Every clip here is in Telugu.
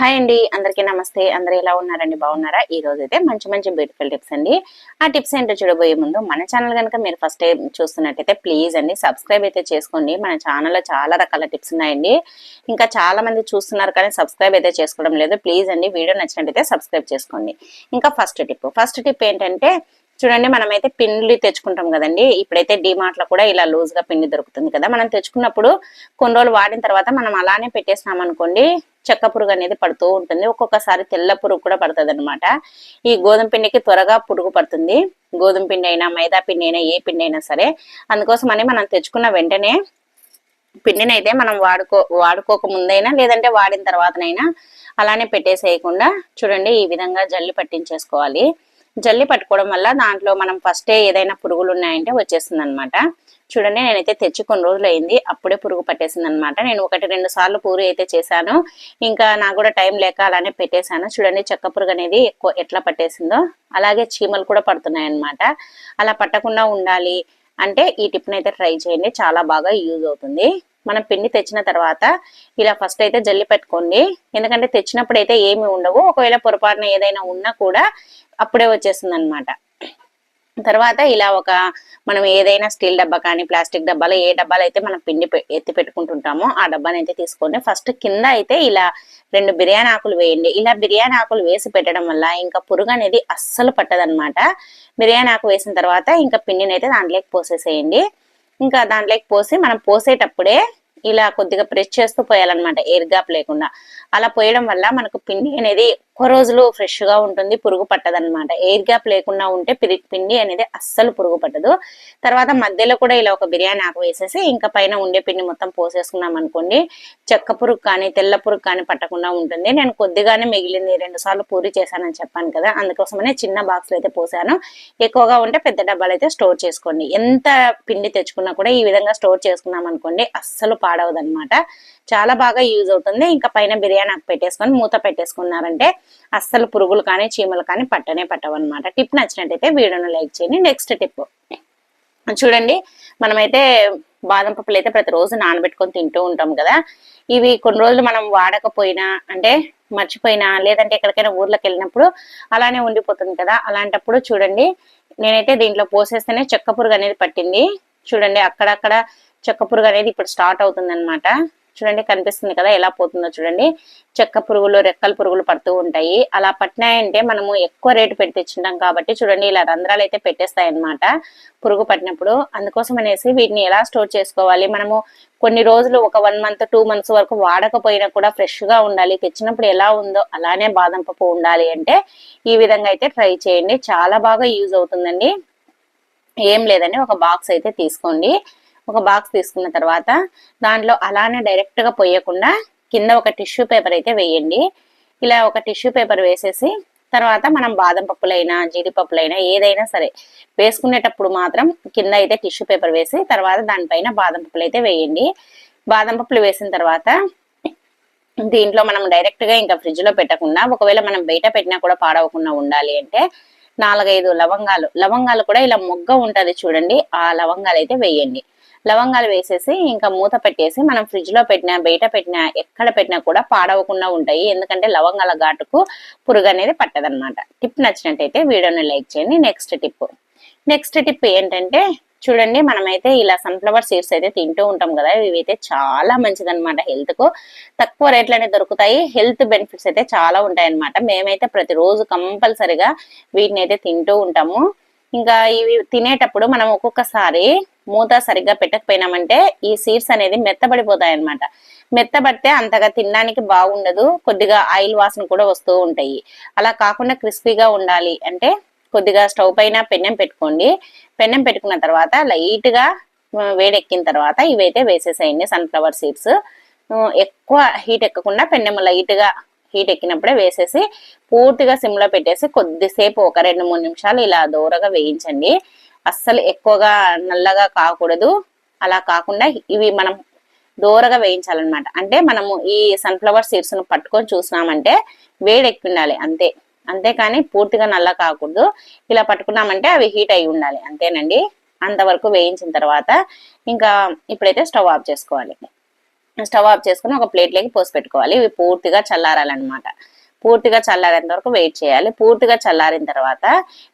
హాయ్ అండి అందరికీ నమస్తే. అందరు ఎలా ఉన్నారండి? బాగున్నారా? ఈ రోజు అయితే మంచి మంచి బ్యూటిఫుల్ టిప్స్ అండి. ఆ టిప్స్ ఏంటో చూడబోయే ముందు మన ఛానల్ కనుక మీరు ఫస్ట్ టైం చూస్తున్నట్టయితే ప్లీజ్ అండి సబ్స్క్రైబ్ అయితే చేసుకోండి. మన ఛానల్లో చాలా రకాల టిప్స్ ఉన్నాయండి. ఇంకా చాలా మంది చూస్తున్నారు కానీ సబ్స్క్రైబ్ అయితే చేసుకోవడం లేదు. ప్లీజ్ అండి వీడియో నచ్చినట్టయితే సబ్స్క్రైబ్ చేసుకోండి. ఇంకా ఫస్ట్ టిప్ ఫస్ట్ టిప్ ఏంటంటే చూడండి మనమైతే పిండి తెచ్చుకుంటాం కదండి. ఇప్పుడైతే డిమార్ట్లో కూడా ఇలా లూజ్గా పిండి దొరుకుతుంది కదా. మనం తెచ్చుకున్నప్పుడు కొన్ని రోజులు వాడిన తర్వాత మనం అలానే పెట్టేసినాం అనుకోండి చెక్క పురుగు అనేది పడుతూ ఉంటుంది. ఒక్కొక్కసారి తెల్ల పురుగు కూడా పడుతుంది అనమాట ఈ గోధుమ పిండికి త్వరగా పురుగు పడుతుంది. గోధుమ పిండి అయినా మైదా పిండి అయినా ఏ పిండి అయినా సరే అందుకోసమని మనం తెచ్చుకున్న వెంటనే పిండిని అయితే మనం వాడుకో వాడుకోక ముందైనా లేదంటే వాడిన తర్వాతనైనా అలానే పెట్టేసేయకుండా చూడండి ఈ విధంగా జల్లి పట్టించేసుకోవాలి. జల్లి పట్టుకోవడం వల్ల దాంట్లో మనం ఫస్టే ఏదైనా పురుగులు ఉన్నాయంటే వచ్చేస్తుంది అనమాట చూడండి నేనైతే తెచ్చి కొన్ని రోజులు అయింది అప్పుడే పురుగు పట్టేసింది అనమాట నేను ఒకటి రెండు సార్లు పూరి అయితే చేశాను. ఇంకా నాకు కూడా టైం లేక అలానే పెట్టేశాను. చూడండి చెక్క పురుగు అనేది ఎక్కువ ఎట్లా పట్టేసిందో అలాగే చీమలు కూడా పడుతున్నాయి అనమాట అలా పట్టకుండా ఉండాలి అంటే ఈ టిప్ని అయితే ట్రై చేయండి చాలా బాగా యూజ్ అవుతుంది. మనం పిండి తెచ్చిన తర్వాత ఇలా ఫస్ట్ అయితే జల్లి పెట్టుకోండి. ఎందుకంటే తెచ్చినప్పుడు అయితే ఏమి ఉండవు. ఒకవేళ పొరపాటున ఏదైనా ఉన్నా కూడా అప్పుడే వచ్చేస్తుంది అనమాట తర్వాత ఇలా ఒక మనం ఏదైనా స్టీల్ డబ్బా కానీ ప్లాస్టిక్ డబ్బాలో ఏ డబ్బాలో అయితే మనం పిండి పె- ఎత్తి పెట్టుకుంటుంటామో ఆ డబ్బాని అయితే తీసుకోండి. ఫస్ట్ కింద అయితే ఇలా రెండు బిర్యానీ ఆకులు వేయండి. ఇలా బిర్యానీ ఆకులు వేసి పెట్టడం వల్ల ఇంకా పురుగు అనేది అస్సలు పట్టదనమాట బిర్యానీ ఆకు వేసిన తర్వాత ఇంకా పిండిని అయితే దాంట్లోకి పోసేసేయండి. ఇంకా దాంట్లోకి పోసి మనం పోసేటప్పుడే ఇలా కొద్దిగా ప్రెస్ చేస్తూ పోయాలన్నమాట ఎయిర్ గ్యాప్ లేకుండా. అలా పోయడం వల్ల మనకు పిండి అనేది ఎక్కువ రోజులు ఫ్రెష్గా ఉంటుంది పురుగు పట్టదనమాట ఎయిర్ గ్యాప్ లేకుండా ఉంటే పిరి- పిండి అనేది అస్సలు పురుగు పట్టదు. తర్వాత మధ్యలో కూడా ఇలా ఒక బిర్యానీ ఆకు వేసేసి ఇంకా పైన ఉండే పిండి మొత్తం పోసేసుకున్నాం అనుకోండి చెక్క పురుగు కానీ తెల్ల పురుగు కానీ పట్టకుండా ఉంటుంది. నేను కొద్దిగానే మిగిలింది రెండు సార్లు పూరి చేశానని చెప్పాను కదా అందుకోసమనే చిన్న బాక్స్లో అయితే పోసాను. ఎక్కువగా ఉంటే పెద్ద డబ్బాలు అయితే స్టోర్ చేసుకోండి. ఎంత పిండి తెచ్చుకున్నా కూడా ఈ విధంగా స్టోర్ చేసుకున్నాం అనుకోండి అస్సలు పాడవదనమాట చాలా బాగా యూజ్ అవుతుంది. ఇంకా పైన బిర్యానీ ఆకు పెట్టేసుకొని మూత పెట్టేసుకున్నారంటే అస్సలు పురుగులు కానీ చీమలు కానీ పట్టనే పట్టవన్నమాట. టిప్ నచ్చినట్టయితే వీడియోను లైక్ చేయండి. Next tip. చూడండి మనమైతే బాదం పప్పులు అయితే ప్రతిరోజు నానబెట్టుకొని తింటూ ఉంటాం కదా. ఇవి కొన్ని రోజులు మనం వాడకపోయినా అంటే మర్చిపోయినా లేదంటే ఎక్కడికైనా ఊర్లోకి వెళ్ళినప్పుడు అలానే ఉండిపోతుంది కదా. అలాంటప్పుడు చూడండి నేనైతే దీంట్లో పోసేస్తేనే చెక్క పురుగు అనేది పట్టింది. చూడండి అక్కడక్కడ చెక్క పురుగు అనేది ఇప్పుడు స్టార్ట్ అవుతుంది చూడండి కనిపిస్తుంది కదా ఎలా పోతుందో చూడండి. చెక్క పురుగులు రెక్కల పురుగులు పడుతూ ఉంటాయి. అలా పట్టినాయంటే మనము ఎక్కువ రేటు పెట్టి తెచ్చుంటాం కాబట్టి చూడండి ఇలా రంధ్రాలు అయితే పెట్టేస్తాయి అన్నమాట పురుగు పట్టినప్పుడు. అందుకోసం అనేసి వీటిని ఎలా స్టోర్ చేసుకోవాలి? మనము కొన్ని రోజులు ఒక వన్ మంత్ టూ మంత్స్ వరకు వాడకపోయినా కూడా ఫ్రెష్గా ఉండాలి. తెచ్చినప్పుడు ఎలా ఉందో అలానే బాదం పప్పు ఉండాలి అంటే ఈ విధంగా అయితే ట్రై చేయండి. చాలా బాగా యూజ్ అవుతుందండి. ఏం లేదండి ఒక బాక్స్ అయితే తీసుకోండి. ఒక బాక్స్ తీసుకున్న తర్వాత దాంట్లో అలానే డైరెక్ట్గా పోయకుండా కింద ఒక టిష్యూ పేపర్ అయితే వేయండి. ఇలా ఒక టిష్యూ పేపర్ వేసేసి తర్వాత మనం బాదం పప్పులైనా జీడిపప్పులైనా ఏదైనా సరే వేసుకునేటప్పుడు మాత్రం కింద అయితే టిష్యూ పేపర్ వేసి తర్వాత దానిపైన బాదం పప్పులు అయితే వేయండి. బాదం పప్పులు వేసిన తర్వాత దీంట్లో మనం డైరెక్ట్గా ఇంకా ఫ్రిడ్జ్లో పెట్టకుండా ఒకవేళ మనం బయట పెట్టినా కూడా పాడవకుండా ఉండాలి అంటే నాలుగైదు లవంగాలు లవంగాలు కూడా ఇలా మొగ్గ ఉంటుంది చూడండి ఆ లవంగాలు అయితే వేయండి. లవంగాలు వేసేసి ఇంకా మూత పెట్టేసి మనం ఫ్రిడ్జ్లో పెట్టినా బయట పెట్టినా ఎక్కడ పెట్టినా కూడా పాడవకుండా ఉంటాయి. ఎందుకంటే లవంగాల ఘాటుకు పురుగు అనేది పట్టదన్నమాట. టిప్ నచ్చినట్టయితే వీడియోని లైక్ చేయండి. నెక్స్ట్ టిప్ నెక్స్ట్ టిప్ ఏంటంటే చూడండి మనమైతే ఇలా సన్ఫ్లవర్ సీడ్స్ అయితే తింటూ ఉంటాం కదా ఇవైతే చాలా మంచిదన్నమాట హెల్త్కు. తక్కువ రేట్లనే దొరుకుతాయి. హెల్త్ బెనిఫిట్స్ అయితే చాలా ఉంటాయి అన్నమాట మేమైతే ప్రతిరోజు కంపల్సరిగా వీటిని అయితే తింటూ ఉంటాము. ఇంకా ఇవి తినేటప్పుడు మనం ఒక్కొక్కసారి మూత సరిగ్గా పెట్టకపోయినామంటే ఈ సీడ్స్ అనేది మెత్తబడిపోతాయి అనమాట మెత్తబడితే అంతగా తినడానికి బాగుండదు. కొద్దిగా ఆయిల్ వాసన కూడా వస్తూ ఉంటాయి. అలా కాకుండా క్రిస్పీగా ఉండాలి అంటే కొద్దిగా స్టవ్ పైన పెన్నెం పెట్టుకోండి. పెన్నెం పెట్టుకున్న తర్వాత లైట్గా వేడెక్కిన తర్వాత ఇవైతే వేసేసేయండి సన్ఫ్లవర్ సీడ్స్. ఎక్కువ హీట్ ఎక్కకుండా పెన్నెం లైట్గా హీట్ ఎక్కినప్పుడే వేసేసి పూర్తిగా సిమ్లో పెట్టేసి కొద్దిసేపు ఒక రెండు మూడు నిమిషాలు ఇలా దూరగా వేయించండి. అస్సలు ఎక్కువగా నల్లగా కాకూడదు. అలా కాకుండా ఇవి మనం దూరగా వేయించాలన్నమాట. అంటే మనము ఈ సన్ఫ్లవర్ సీడ్స్ను పట్టుకొని చూసినామంటే వేడెక్కి ఉండాలి అంతే. అంతేకాని పూర్తిగా నల్ల కాకూడదు. ఇలా పట్టుకున్నామంటే అవి హీట్ అయి ఉండాలి అంతేనండి. అంతవరకు వేయించిన తర్వాత ఇంకా ఇప్పుడైతే స్టవ్ ఆఫ్ చేసుకోవాలి. స్టవ్ ఆఫ్ చేసుకుని ఒక ప్లేట్లోకి పోసి పెట్టుకోవాలి. ఇవి పూర్తిగా చల్లారాలన్నమాట. పూర్తిగా చల్లారేంత వరకు వెయిట్ చేయాలి. పూర్తిగా చల్లారిన తర్వాత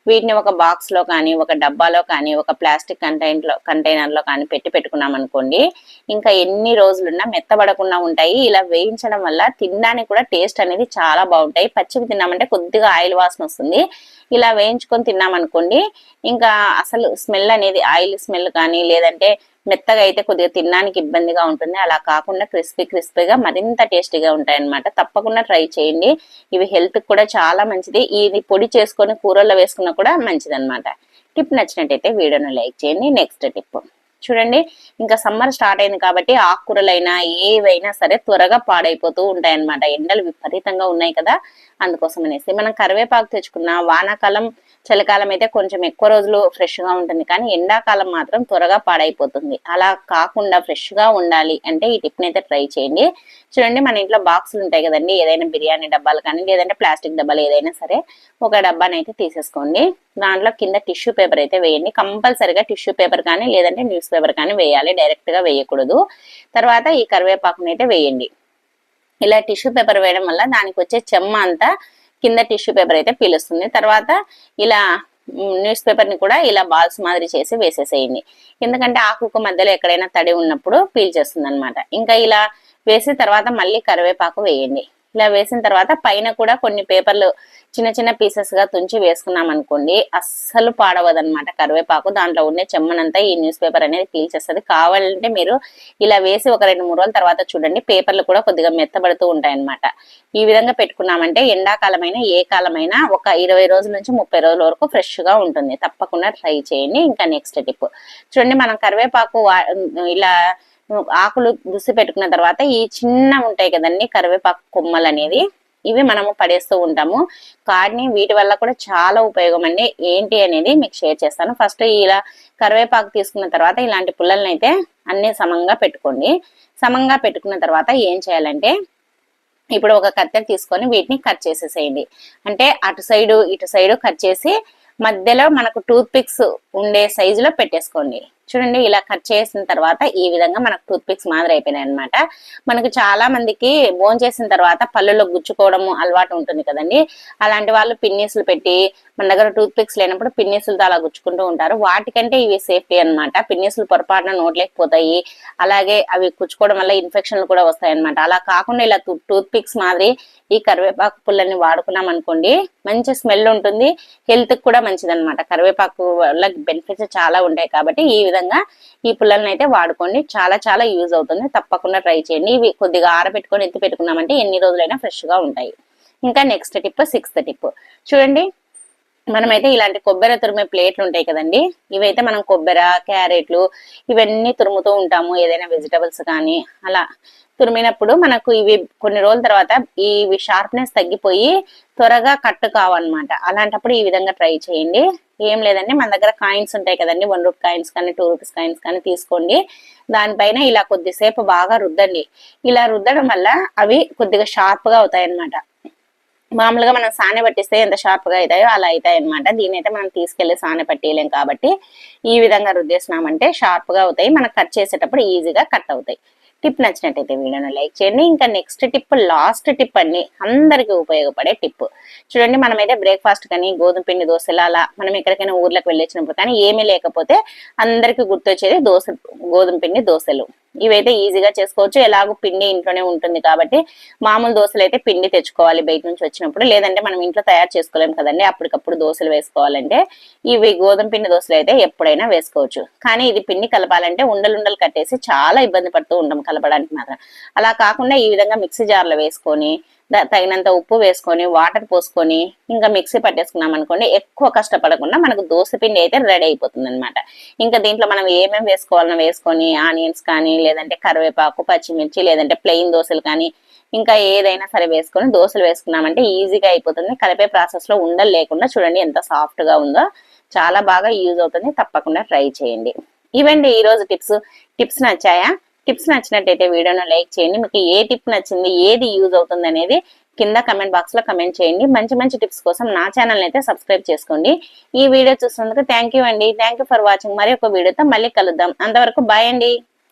వీటిని ఒక బాక్స్లో కానీ ఒక డబ్బాలో కానీ ఒక ప్లాస్టిక్ కంటైనర్లో కంటైనర్లో కానీ పెట్టి పెట్టుకున్నాం అనుకోండి ఇంకా ఎన్ని రోజులున్నా మెత్తబడకుండా ఉంటాయి. ఇలా వేయించడం వల్ల తినడానికి కూడా టేస్ట్ అనేది చాలా బాగుంటాయి. పచ్చివి తిన్నామంటే కొద్దిగా ఆయిల్ వాసన వస్తుంది. ఇలా వేయించుకొని తిన్నామనుకోండి ఇంకా అసలు స్మెల్ అనేది ఆయిల్ స్మెల్ కానీ లేదంటే మెత్తగా అయితే కొద్దిగా తినడానికి ఇబ్బందిగా ఉంటుంది. అలా కాకుండా క్రిస్పీ క్రిస్పీగా మరింత టేస్టీగా ఉంటాయి అన్నమాట తప్పకుండా ట్రై చేయండి. ఇవి హెల్త్ కూడా చాలా మంచిది. ఇది పొడి చేసుకొని కూరల్లో వేసుకున్నా కూడా మంచిదన్నమాట. టిప్ నచ్చినట్టయితే వీడియోను లైక్ చేయండి. Next tip. చూడండి. ఇంకా సమ్మర్ స్టార్ట్ అయింది కాబట్టి ఆకుకూరలైనా ఏవైనా సరే త్వరగా పాడైపోతూ ఉంటాయి అనమాట ఎండలు విపరీతంగా ఉన్నాయి కదా. అందుకోసం అనేసి మనం కరివేపాకు తెచ్చుకున్న వానాకాలం చలికాలం అయితే కొంచెం ఎక్కువ రోజులు ఫ్రెష్గా ఉంటుంది. కానీ ఎండాకాలం మాత్రం త్వరగా పాడైపోతుంది. అలా కాకుండా ఫ్రెష్గా ఉండాలి అంటే ఈ టిప్ అయితే ట్రై చేయండి. చూడండి మన ఇంట్లో బాక్సులు ఉంటాయి కదండి. ఏదైనా బిర్యానీ డబ్బాలు కానీ లేదంటే ప్లాస్టిక్ డబ్బాలు ఏదైనా సరే ఒక డబ్బాని అయితే తీసేసుకోండి. దాంట్లో కింద టిష్యూ పేపర్ అయితే వేయండి. కంపల్సరిగా టిష్యూ పేపర్ కానీ లేదంటే న్యూస్ పేపర్ కానీ వేయాలి డైరెక్ట్గా వేయకూడదు. తర్వాత ఈ కరివేపాకుని అయితే వేయండి. ఇలా టిష్యూ పేపర్ వేయడం వల్ల దానికి వచ్చే చెమ్మ అంతా కింద టిష్యూ పేపర్ అయితే పీలుస్తుంది. తర్వాత ఇలా న్యూస్ పేపర్ని కూడా ఇలా బాల్స్ మాదిరి చేసి వేసేసేయండి. ఎందుకంటే ఆకుకు మధ్యలో ఎక్కడైనా తడి ఉన్నప్పుడు పీల్చేస్తుంది అనమాట ఇంకా ఇలా వేసి తర్వాత మళ్ళీ కరివేపాకు వేయండి. ఇలా వేసిన తర్వాత పైన కూడా కొన్ని పేపర్లు చిన్న చిన్న పీసెస్గా తుంచి వేసుకున్నాం అనుకోండి అస్సలు పాడవదనమాట కరివేపాకు. దాంట్లో ఉండే చెమ్మనంతా ఈ న్యూస్ పేపర్ అనేది పీల్చేస్తుంది కావాలంటే మీరు ఇలా వేసి ఒక రెండు మూడు రోజుల తర్వాత చూడండి పేపర్లు కూడా కొద్దిగా మెత్తబడుతూ ఉంటాయన్నమాట. ఈ విధంగా పెట్టుకున్నామంటే ఎండాకాలమైన ఏ కాలమైనా ఒక ఇరవై రోజుల నుంచి ముప్పై రోజుల వరకు ఫ్రెష్గా ఉంటుంది. తప్పకుండా ట్రై చేయండి. ఇంకా నెక్స్ట్ టిప్ చూడండి మనం కరివేపాకు ఇలా ఆకులు దుసి పెట్టుకున్న తర్వాత ఈ చిన్న ఉంటాయి కదండి కరివేపాకు కొమ్మలు అనేది ఇవి మనము పడేస్తూ ఉంటాము. కాడిని వీటి వల్ల కూడా చాలా ఉపయోగం అండి. ఏంటి అనేది మీకు షేర్ చేస్తాను. ఫస్ట్ ఇలా కరివేపాకు తీసుకున్న తర్వాత ఇలాంటి పుల్లల్ని అయితే అన్ని సమంగా పెట్టుకోండి. సమంగా పెట్టుకున్న తర్వాత ఏం చేయాలంటే ఇప్పుడు ఒక కత్తెర తీసుకొని వీటిని కట్ చేసేసేయండి. అంటే అటు సైడు ఇటు సైడు కట్ చేసి మధ్యలో మనకు టూత్ పిక్స్ ఉండే సైజులో పెట్టేసుకోండి. చూడండి ఇలా కట్ చేసిన తర్వాత ఈ విధంగా మనకు టూత్ పిక్స్ మాదిరి అయిపోయినాయి అనమాట మనకు చాలా మందికి బోన్ చేసిన తర్వాత పళ్ళులో గుచ్చుకోవడం అలవాటు ఉంటుంది కదండి. అలాంటి వాళ్ళు పిన్నీసులు పెట్టి మన దగ్గర టూత్ పిక్స్ లేనప్పుడు పిన్నీసులతో అలా గుచ్చుకుంటూ ఉంటారు. వాటికంటే ఇవి సేఫ్టీ అనమాట పిన్నీసులు పొరపాటున నోట్లేకపోతాయి. అలాగే అవి కుచ్చుకోవడం వల్ల ఇన్ఫెక్షన్లు కూడా వస్తాయి అనమాట అలా కాకుండా ఇలా టూత్ పిక్స్ మాదిరి ఈ కరివేపాకు పుల్లని వాడుకున్నాం అనుకోండి మంచి స్మెల్ ఉంటుంది హెల్త్ కూడా మంచిది అనమాట కరివేపాకు వల్ల బెనిఫిట్స్ చాలా ఉంటాయి కాబట్టి ఈ విధంగా ఈ పుల్లల్ని అయితే వాడుకోండి. చాలా చాలా యూజ్ అవుతుంది. తప్పకుండా ట్రై చేయండి. ఇవి కొద్దిగా ఆరబెట్టుకొని ఎత్తి పెట్టుకున్నామంటే ఎన్ని రోజులైనా ఫ్రెష్గా ఉంటాయి. ఇంకా నెక్స్ట్ టిప్ సిక్స్త్ టిప్. చూడండి మనమైతే ఇలాంటి కొబ్బరి తురిమే ప్లేట్లు ఉంటాయి కదండి. ఇవైతే మనం కొబ్బరి క్యారెట్లు ఇవన్నీ తురుముతూ ఉంటాము. ఏదైనా వెజిటబుల్స్ కానీ అలా తురిమినప్పుడు మనకు ఇవి కొన్ని రోజుల తర్వాత ఇవి షార్ప్నెస్ తగ్గిపోయి త్వరగా కట్ కావన్నమాట. అలాంటప్పుడు ఈ విధంగా ట్రై చేయండి. ఏం లేదండి. మన దగ్గర కాయిన్స్ ఉంటాయి కదండి. వన్ రూపీ కాయిన్స్ కానీ టూ రూపీస్ కాయిన్స్ కానీ తీసుకోండి. దానిపైన ఇలా కొద్దిసేపు బాగా రుద్దండి. ఇలా రుద్దడం వల్ల అవి కొద్దిగా షార్ప్గా అవుతాయి అనమాట మామూలుగా మనం సానె పట్టిస్తే ఎంత షార్ప్గా అవుతాయో అలా అవుతాయి అనమాట దీని అయితే మనం తీసుకెళ్ళి సానె పట్టేయలేం కాబట్టి ఈ విధంగా రుద్దేసినామంటే షార్ప్గా అవుతాయి. మనం కట్ చేసేటప్పుడు ఈజీగా కట్ అవుతాయి. టిప్ నచ్చినట్టయితే వీడియోను లైక్ చేయండి. ఇంకా నెక్స్ట్ టిప్ లాస్ట్ టిప్ అండి. అందరికి ఉపయోగపడే టిప్. చూడండి మనమైతే బ్రేక్ఫాస్ట్ కానీ గోధుమ పిండి దోశలు అలా మనం ఎక్కడికైనా ఊర్లకు వెళ్ళొచ్చినప్పుడు కానీ ఏమీ లేకపోతే అందరికి గుర్తొచ్చేది దోశ గోధుమ పిండి దోశలు. ఇవైతే ఈజీగా చేసుకోవచ్చు. ఎలాగో పిండి ఇంట్లోనే ఉంటుంది కాబట్టి మామూలు దోశలు అయితే పిండి తెచ్చుకోవాలి బయట నుంచి వచ్చినప్పుడు. లేదంటే మనం ఇంట్లో తయారు చేసుకోలేం కదండి. అప్పటికప్పుడు దోశలు వేసుకోవాలంటే ఇవి గోధుమ పిండి దోశలు అయితే ఎప్పుడైనా వేసుకోవచ్చు. కానీ ఇది పిండి కలపాలంటే ఉండలుండలు కట్టేసి చాలా ఇబ్బంది పడుతూ ఉంటాం కలపడానికి మాత్రం. అలా కాకుండా ఈ విధంగా మిక్సీ జార్లో వేసుకొని తగినంత ఉప్పు వేసుకొని వాటర్ పోసుకొని ఇంకా మిక్సీ పట్టేసుకున్నాం అనుకోండి ఎక్కువ కష్టపడకుండా మనకు దోశ పిండి అయితే రెడీ అయిపోతుంది అనమాట ఇంకా దీంట్లో మనం ఏమేమి వేసుకోవాలన్నా వేసుకొని ఆనియన్స్ కానీ లేదంటే కరివేపాకు పచ్చిమిర్చి లేదంటే ప్లెయిన్ దోశలు కానీ ఇంకా ఏదైనా సరే వేసుకొని దోశలు వేసుకున్నామంటే ఈజీగా అయిపోతుంది. కలిపే ప్రాసెస్లో ఉండలు లేకుండా చూడండి ఎంత సాఫ్ట్గా ఉందో. చాలా బాగా యూజ్ అవుతుంది. తప్పకుండా ట్రై చేయండి. ఇవండి ఈరోజు టిప్స్. టిప్స్ నచ్చాయా? టిప్స్ నచ్చినట్టయితే వీడియోను లైక్ చేయండి. మీకు ఏ టిప్ నచ్చింది ఏది యూజ్ అవుతుంది అనేది కింద కమెంట్ బాక్స్లో కమెంట్ చేయండి. మంచి మంచి టిప్స్ కోసం నా ఛానల్ అయితే సబ్స్క్రైబ్ చేసుకోండి. ఈ వీడియో చూసినందుకు థ్యాంక్ అండి. థ్యాంక్ ఫర్ వాచింగ్ మరి ఒక వీడియోతో మళ్ళీ కలుద్దాం. అంతవరకు బాయ్ అండి.